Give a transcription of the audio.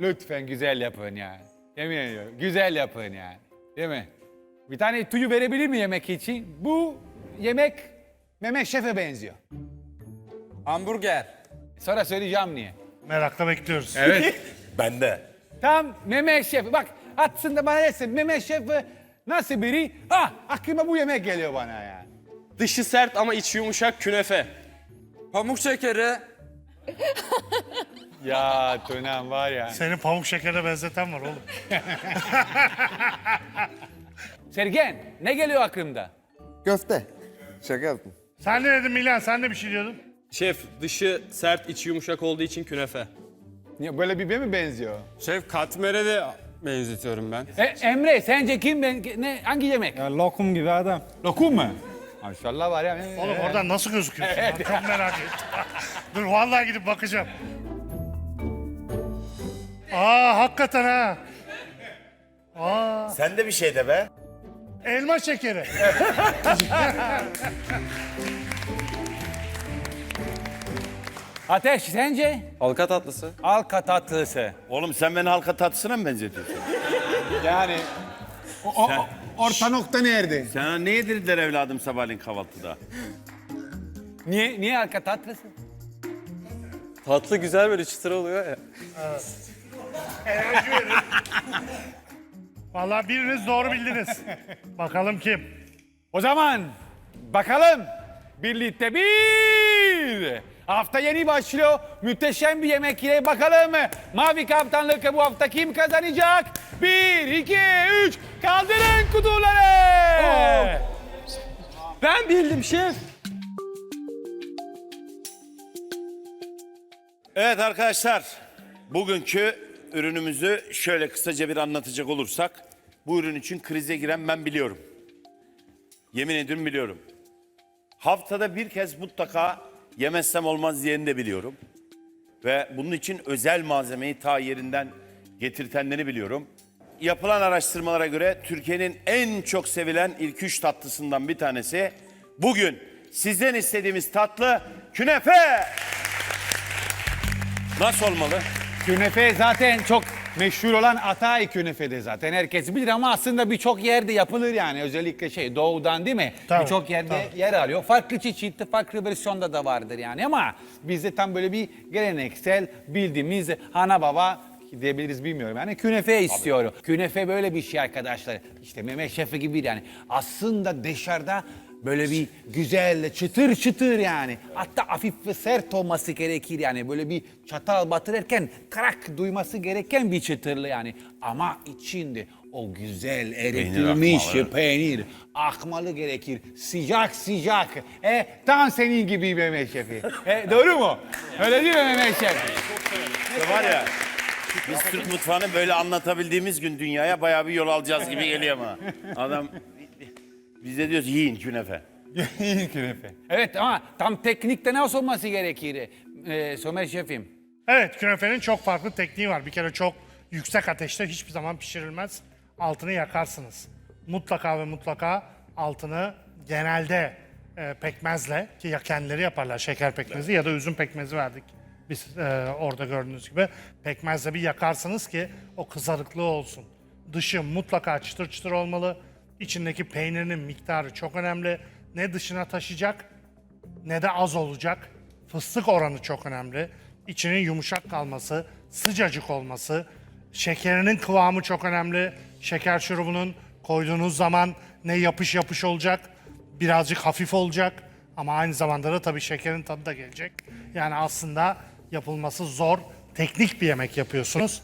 Lütfen güzel yapın yani. Yemin ediyorum. Güzel yapın yani. Değil mi? Bir tane tüyü verebilir mi yemek için? Bu yemek Mehmet Şef'e benziyor. Hamburger. Sonra söyleyeceğim niye. Merakla bekliyoruz. Evet. Bende. Tam Mehmet Şef. Bak aslında bana desin Mehmet Şef nasıl biri? Ah aklıma bu yemek geliyor bana yani. Dışı sert ama içi yumuşak künefe. Pamuk şekeri. Ya Tunan var ya. Senin pamuk şekere benzeten var oğlum. Sergen ne geliyor aklımda? Köfte. Şaka yaptım. Sen ne dedin Milan? Sen de bir şey diyordun. Şef dışı sert içi yumuşak olduğu için künefe. Niye, Böyle bir mi benziyor? Şef katmere de benzetiyorum ben. E, Emre sence kim ben ne hangi yemek? Ya lokum gibi adam. Lokum mu? Maşallah var ya. Oğlum oradan nasıl gözüküyorsun? Ben çok merak ettim. Dur vallahi gidip bakacağım. Aa hakikaten ha. Aa Sen de bir şey de be. elma şekeri. Ateş sence? Halka tatlısı. Halka tatlısı. Oğlum sen beni halka tatlısına mı benzetiyorsun? Yani o, o- orta nokta nerede? Sana ne yedirdiler evladım sabahleyin kahvaltıda? Niye niye halka tatlısı? Tatlı güzel böyle çıtır oluyor ya. Enerji verin. Vallahi biriniz doğru bildiniz. Bakalım kim? O zaman bakalım birlikte bir hafta yeni başlıyor. Müteşem bir yemek ile bakalım Mavi Kaptanlık bu hafta kim kazanacak? Bir, iki, üç kaldırın kutuları. Ben bildim şef. Evet arkadaşlar, bugünkü ürünümüzü şöyle kısaca bir anlatacak olursak, bu ürün için krize giren ben biliyorum. Yemin ediyorum biliyorum. Haftada bir kez mutlaka yemezsem olmaz diyeni de biliyorum. Ve bunun için özel malzemeyi ta yerinden getirtenleri biliyorum. Yapılan araştırmalara göre Türkiye'nin en çok sevilen ilk üç tatlısından bir tanesi bugün sizden istediğimiz tatlı künefe. Nasıl olmalı? Künefe zaten çok meşhur olan Atay künefedir zaten. Herkes bilir ama aslında birçok yerde yapılır yani. Özellikle şey doğudan değil mi? Tabii, birçok yerde tabii. yer alıyor. Farklı çeşitli, farklı versiyonda da vardır yani. Ama bizde tam böyle bir geleneksel bildiğimiz ana baba diyebiliriz bilmiyorum. Yani künefe istiyorum. Künefe böyle bir şey arkadaşlar. İşte Mehmet Şefi gibi yani. Aslında dışarıda böyle bir güzel çıtır çıtır yani. Hatta hafif ve sert olması gerekir yani. Böyle bir çatal batırırken krak duyması gereken bir çıtırlı yani. Ama içinde o güzel eritilmiş akmalı. peynir akmalı gerekir. Sıcak sıcak. E, tam senin gibi Mehmet Şefi. E, doğru mu? Öyle değil mi Mehmet Şefi? İşte var ya, biz Türk mutfağını böyle anlatabildiğimiz gün dünyaya bayağı bir yol alacağız gibi geliyor ama. Adam, biz de diyoruz yiyin künefe. künefe. Evet ama tam teknikte nasıl olması gerekir? E, Somer Şefim. Evet künefenin çok farklı tekniği var. Bir kere çok yüksek ateşte hiçbir zaman pişirilmez. Altını yakarsınız. Mutlaka ve mutlaka altını genelde e, pekmezle ki ya kendileri yaparlar şeker pekmezi ya da üzüm pekmezi verdik. Biz e, orada gördüğünüz gibi pekmezle bir yakarsınız ki o kızarıklığı olsun. Dışı mutlaka çıtır çıtır olmalı. İçindeki peynirinin miktarı çok önemli. Ne dışına taşıyacak ne de az olacak. Fıstık oranı çok önemli. İçinin yumuşak kalması, sıcacık olması, şekerinin kıvamı çok önemli. Şeker şurubunun koyduğunuz zaman ne yapış yapış olacak, birazcık hafif olacak ama aynı zamanda da tabii şekerin tadı da gelecek. Yani aslında yapılması zor, teknik bir yemek yapıyorsunuz.